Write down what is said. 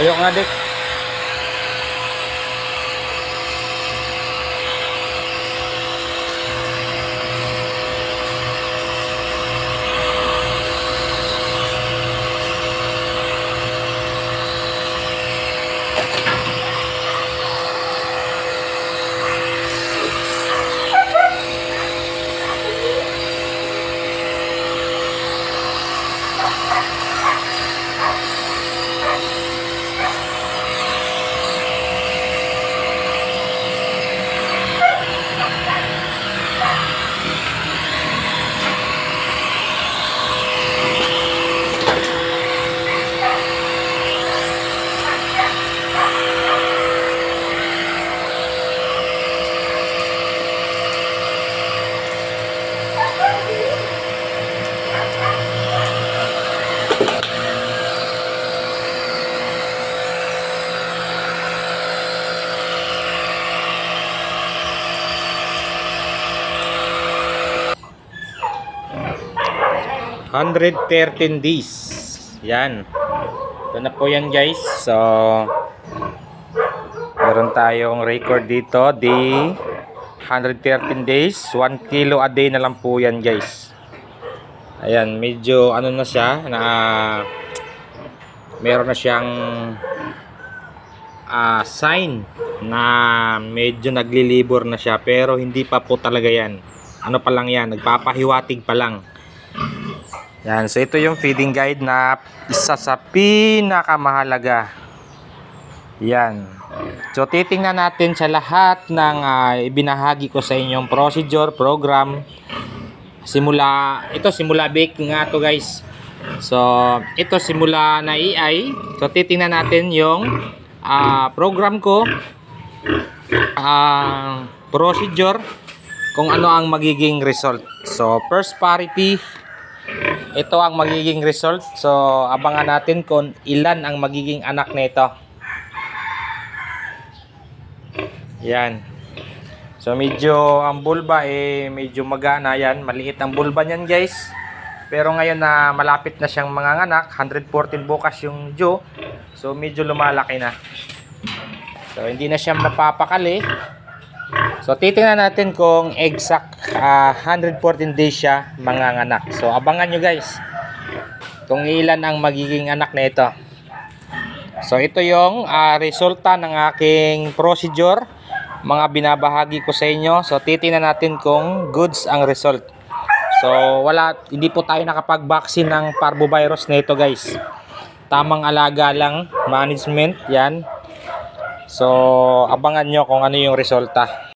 Ayok nga, Dik. Hundred thirteen days. Yan. Ito na po yan guys. So, meron tayong record dito. Day 113 days. 1 kilo a day na lang po yan guys. Ayan, medyo ano na siya na meron na siyang ah, sign na medyo naglilibor na siya pero hindi pa po talaga yan. Ano pa lang yan, nagpapahiwatig pa lang. Yan, so ito yung feeding guide na isa sa pinakamahalaga. Yan. So titingnan natin sa lahat ng ah, ibinahagi ko sa inyong procedure, program. Simula, ito simula baking nga to guys. So, ito simula na AI. So titingnan natin yung ah, program ko, ang procedure, kung ano ang magiging result. So, first parity, ito ang magiging result. So, abangan natin kung ilan ang magiging anak nito. Yan. So, medyo ang bulba eh medyo magana yan. Maliit ang bulba niyan, guys. Pero ngayon na malapit na siyang mga anak, 114 bukas yung Joe. So, medyo lumalaki na. So, hindi na siya mapapakali. So, titingnan natin kung exact ah, 114 days siya mga anak. So, abangan nyo guys kung ilan ang magiging anak na ito. So, ito yung ah, resulta ng aking procedure. Mga binabahagi ko sa inyo. So, titingnan natin kung goods ang result. So, wala, hindi po tayo nakapag-vaccine ng parvovirus na ito guys. Tamang alaga lang, management, yan. So, abangan nyo kung ano yung resulta.